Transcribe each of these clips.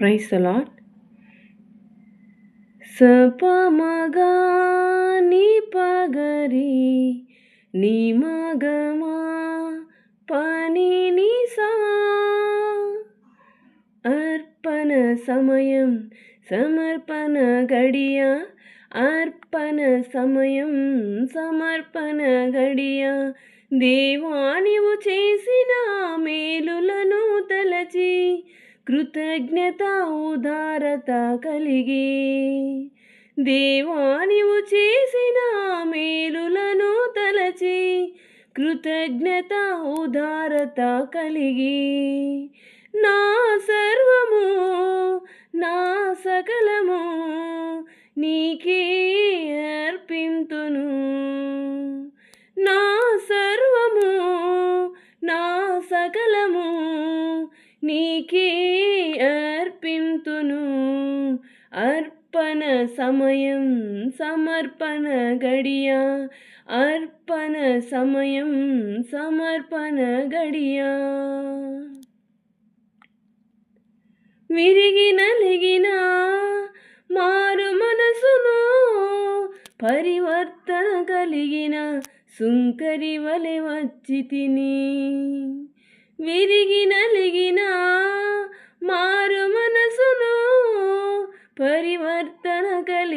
Price allot సపమగా నీ పగరి నీ మగమా పని నిసా అర్పణ సమయం సమర్పణ గడియ అర్పణ సమయం సమర్పణ గడియ దేవా నీవు చేసిన మేలులను తలచి కృతజ్ఞత ఉదారత కలిగి దేవా నీవు చేసిన మేలులను తలచి కృతజ్ఞత ఉదారత కలిగి నా సర్వము నా సకలము నీకే అర్పింతును. నా సర్వము నా సకలము నీకే అర్పింతును. అర్పణ సమయం సమర్పణ గడియ. అర్పణ సమయం సమర్పణ గడియ. విరిగి నలిగిన మారు మనసును. పరివర్తన కలిగిన సుంకరి వలె వచ్చి తిని. విరిగి నలిగినా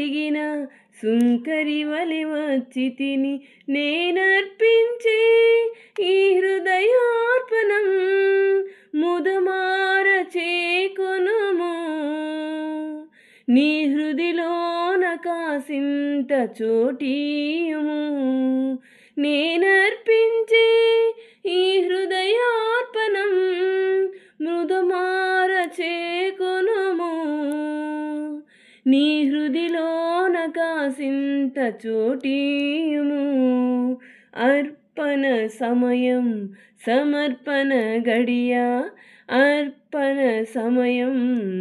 కలిగిన సుంకరి వలి వచ్చి తిని నేనర్పించే ఈ హృదయార్పణం ముదమార చేకొనుము. నీ హృదిలోన కాసింత చోటీయుము. నేనర్పించే ఈ హృదయార్పణం మృదుమార చేకొనుము. నీ హృదిలో ఆసింత చోటీము అర్పణ సమయం సమర్పణ గడియ. అర్పణ సమయం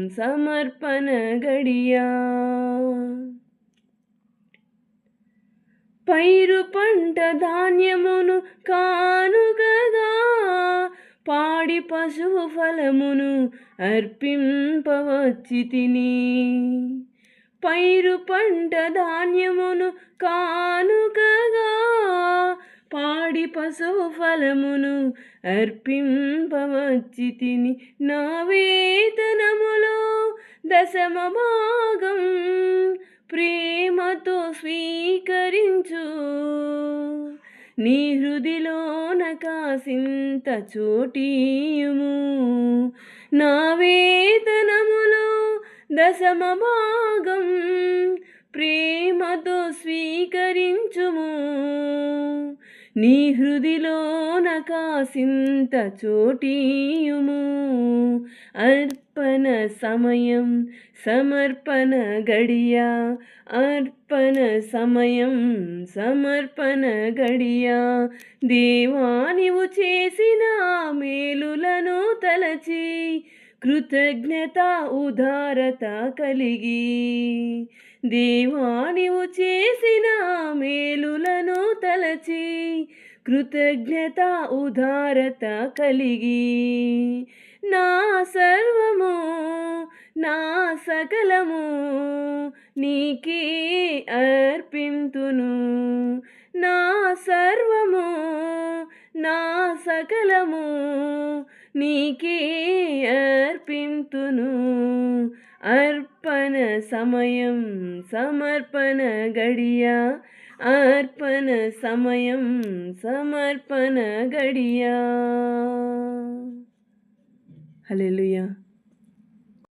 సమర్పణ గడియా. పైరు పంట ధాన్యమును కానుగగా. పాడి పశువు ఫలమును అర్పింపవచ్చి తిని పైరు పంట ధాన్యమును కానుకగా పాడి పశువు ఫలమును అర్పింపవచ్చి తిని నా వేతనములో దశమ భాగం ప్రేమతో స్వీకరించు. నీ హృదిలోన కాసింత చోటీయుము. నా వేతనములో దశమభాగం ప్రేమతో స్వీకరించుము. నీ హృదిలోన కాసింత చోటీయుము. అర్పణ సమయం సమర్పణ గడియ. అర్పణ సమయం సమర్పణ గడియ. దేవా నీవు చేసిన మేలులను తలచి కృతజ్ఞత ఉదారత కలిగి దేవా నీవు చేసిన మేలులను తలచి కృతజ్ఞత ఉదారత కలిగి నా సర్వము నా సకలము నీకే అర్పింతును. నా సర్వము నా సకలము నీకే అర్పింతును. అర్పణ సమయం సమర్పణ గడియ. అర్పణ సమయం సమర్పణ గడియ. హలో